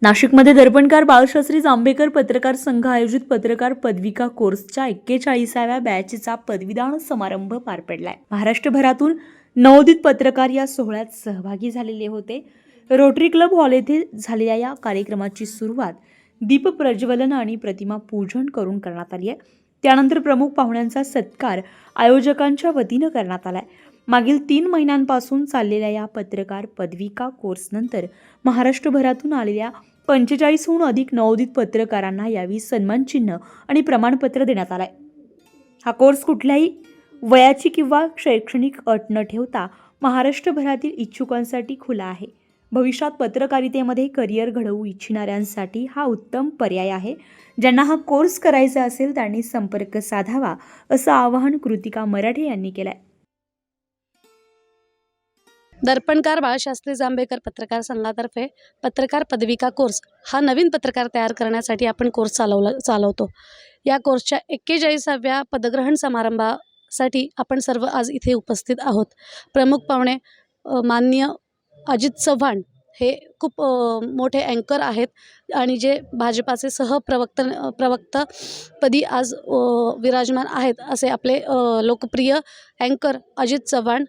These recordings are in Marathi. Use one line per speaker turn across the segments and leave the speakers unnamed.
नाशिकमध्ये दर्पणकार बाळशास्त्री जांभेकर पत्रकार संघ आयोजित पत्रकार पदविका कोर्सच्या एक्केचाळीसाव्या बॅचचा पदवीदान समारंभ पार पडलाय. महाराष्ट्रभरातून नवोदित पत्रकार या सोहळ्यात सहभागी झालेले होते. रोटरी क्लब हॉल येथे झालेल्या या कार्यक्रमाची सुरुवात दीप प्रज्वलन आणि प्रतिमा पूजन करून करण्यात आली आहे. त्यानंतर प्रमुख पाहुण्यांचा सत्कार आयोजकांच्या वतीनं करण्यात आलाय. मागील तीन महिन्यांपासून चाललेल्या या पत्रकार पदविका कोर्सनंतर महाराष्ट्रभरातून आलेल्या पंचेचाळीसहून अधिक नवोदित पत्रकारांना यावेळी सन्मानचिन्ह आणि प्रमाणपत्र देण्यात आलंय. हा कोर्स कुठल्याही वयाची किंवा शैक्षणिक अट न ठेवता महाराष्ट्रभरातील इच्छुकांसाठी खुला आहे. भविष्यात पत्रकारितेमध्ये करिअर घडवू इच्छिणाऱ्यांसाठी हा उत्तम पर्याय आहे. ज्यांना हा कोर्स करायचा असेल त्यांनी संपर्क साधावा असं आवाहन कृतिका मराठे यांनी केलं आहे
दर्पणकार बाळशास्त्री जांभेकर पत्रकार संघातर्फे पत्रकार पदविका कोर्स हा नवीन पत्रकार तयार करण्यासाठी आपण कोर्स चालवला चालवतो. या कोर्सच्या एक्केचाळीसाव्या पदग्रहण समारंभासाठी आपण सर्व आज इथे उपस्थित आहोत. प्रमुख पाहुणे मान्य माननीय अजित चव्हाण हे खूप मोठे अँकर आहेत आणि जे भाजपाचे सहप्रवक्त प्रवक्तापदी आज विराजमान आहेत असे आपले लोकप्रिय अँकर अजित चव्हाण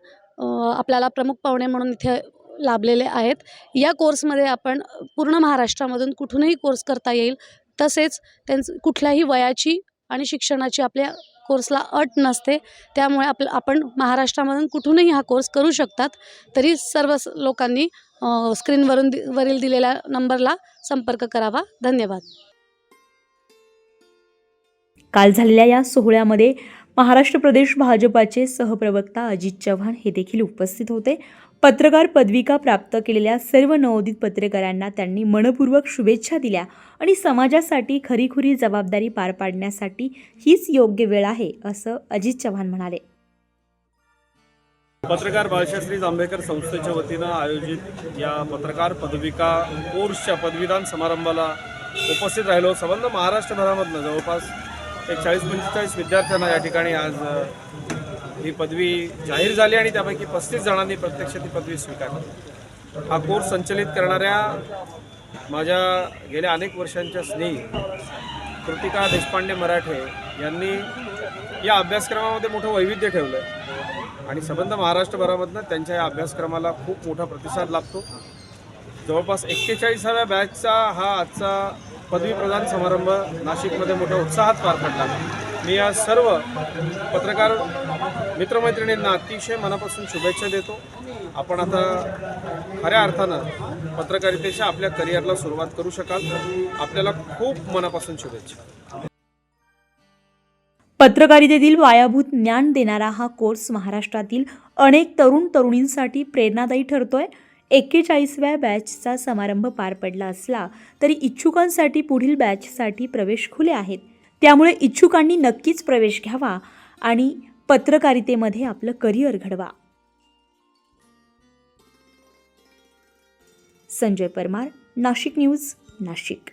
आपल्याला प्रमुख पाहुणे म्हणून इथे लाभलेले आहेत. या कोर्समध्ये आपण पूर्ण महाराष्ट्रामधून कुठूनही कोर्स करता येईल तसेच त्यांचं कुठल्याही वयाची आणि शिक्षणाची आपल्या कोर्सला अट नसते. त्यामुळे आपलं आपण महाराष्ट्रामधून कुठूनही हा कोर्स करू शकतात. तरी सर्व स- लोकांनी स्क्रीनवरून दि वरील दिलेल्या नंबरला संपर्क करावा. धन्यवाद.
काल झालेल्या या सोहळ्यामध्ये महाराष्ट्र प्रदेश भाजपाचे सहप्रवक्ता अजित चव्हाण हे देखील उपस्थित होते. पत्रकार पदविका प्राप्त केलेल्या सर्व नवोदित पत्रकारांना त्यांनी मनपूर्वक शुभेच्छा दिल्या आणि समाजासाठी खरीखुरी जबाबदारी पार पाडण्यासाठी हीच योग्य वेळ आहे असं अजित चव्हाण म्हणाले.
पत्रकार बाळशास्त्री जांभेकर संस्थेच्या वतीनं आयोजित या पत्रकार पदविका कोर्सच्या पदवीदान समारंभाला उपस्थित राहिलो संबंध महाराष्ट्रभरामधनं जवळपास एक चाळीस पंचेचाळीस विद्यार्थ्यांना या ठिकाणी आज ही पदवी जाहीर झाली आणि त्यापैकी पस्तीस जणांनी प्रत्यक्ष ती पदवी स्वीकारली. हा कोर्स संचलित करणाऱ्या माझ्या गेल्या अनेक वर्षांच्या स्नेही कृतिका देशपांडे मराठे यांनी या अभ्यासक्रमामध्ये मोठं वैविध्य ठेवलं आहे आणि संबंध महाराष्ट्रभरामधनं त्यांच्या या अभ्यासक्रमाला खूप मोठा प्रतिसाद लाभतो. जवळपास एक्केचाळीसाव्या बॅचचा हा आजचा पदवी प्रदान समारंभ नाशिकमध्ये मोठ्या उत्साहात पार पडला. मी या सर्व पत्रकार मित्रमैत्रिणींना अतिशय मनापासून शुभेच्छा देतो. आपण आता खऱ्या अर्थानं पत्रकारितेच्या आपल्या करिअरला सुरुवात करू शकाल. आपल्याला खूप मनापासून शुभेच्छा.
पत्रकारितेतील पायाभूत ज्ञान देणारा हा कोर्स महाराष्ट्रातील अनेक तरुण तरुणींसाठी प्रेरणादायी ठरतोय. एक्केचाळीसव्या बॅचचा समारंभ पार पडला असला तरी इच्छुकांसाठी पुढील बॅचसाठी प्रवेश खुले आहेत. त्यामुळे इच्छुकांनी नक्कीच प्रवेश घ्यावा आणि पत्रकारितेमध्ये आपलं करिअर घडवा. संजय परमार नाशिक न्यूज नाशिक.